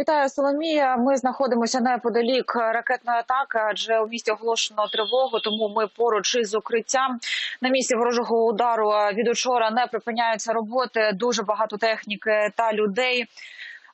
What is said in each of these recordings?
Вітаю, Соломія. Ми знаходимося неподалік ракетної атаки, адже у місті оголошено тривогу. Тому ми поруч із укриттям. На місці ворожого удару від учора не припиняються роботи. Дуже багато техніки та людей.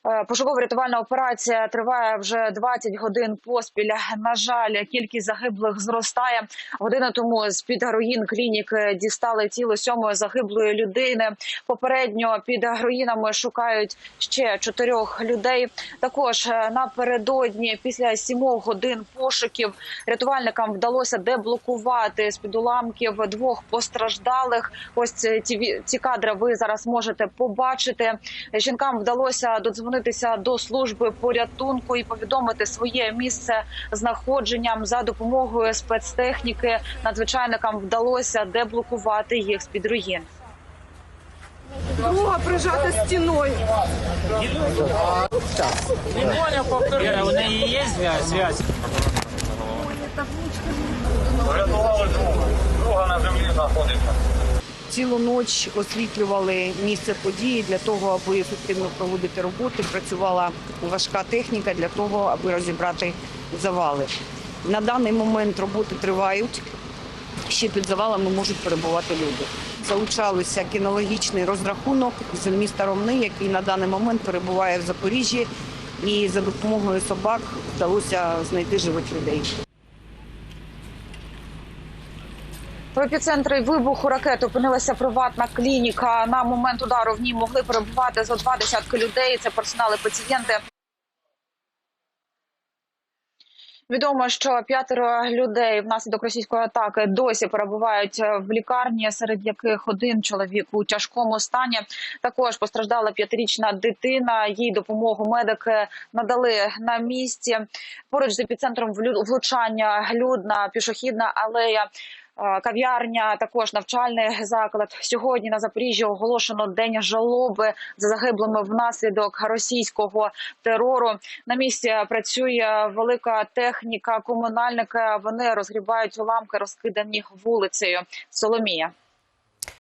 Е, Пошуково-рятувальна операція триває вже 20 годин поспіль. На жаль, кількість загиблих зростає. Годину тому з під руїн клініки дістали тіло сьомої загиблої людини. Попередньо під руїнами шукають ще чотирьох людей. Також е, напередодні, після сімох годин пошуків, рятувальникам вдалося деблокувати з під уламків двох постраждалих. Ось ці, ці, кадри ви зараз можете побачити. Жінкам вдалося додзвонитися до служби порятунку і повідомити своє місце знаходження за допомогою спецтехніки. Надзвичайникам вдалося деблокувати їх з під руїн. Друга прижата стіною. Вера, у неї є зв'язь? Врятували друга. Друга на землі знаходиться. Цілу ніч освітлювали місце події для того, аби ефективно проводити роботи. Працювала важка техніка для того, аби розібрати завали. На даний момент роботи тривають. Ще під завалами можуть перебувати люди. Залучалися кінологічний розрахунок з міста Ромни, який на даний момент перебуває в Запоріжжі, і за допомогою собак вдалося знайти живих людей. В епіцентрі вибуху ракети опинилася приватна клініка. На момент удару в ній могли перебувати зо два десятки людей. Це персонал і пацієнти. Відомо, що п'ятеро людей внаслідок російської атаки досі перебувають в лікарні, серед яких один чоловік у тяжкому стані. Також постраждала п'ятирічна дитина. Їй допомогу медики надали на місці. Поруч з епіцентром влучання людна пішохідна алея. Кав'ярня, також навчальний заклад. Сьогодні на Запоріжжі оголошено день жалоби за загиблими внаслідок російського терору. На місці працює велика техніка. Комунальники вони розгрібають уламки, розкидані вулицею. Соломія.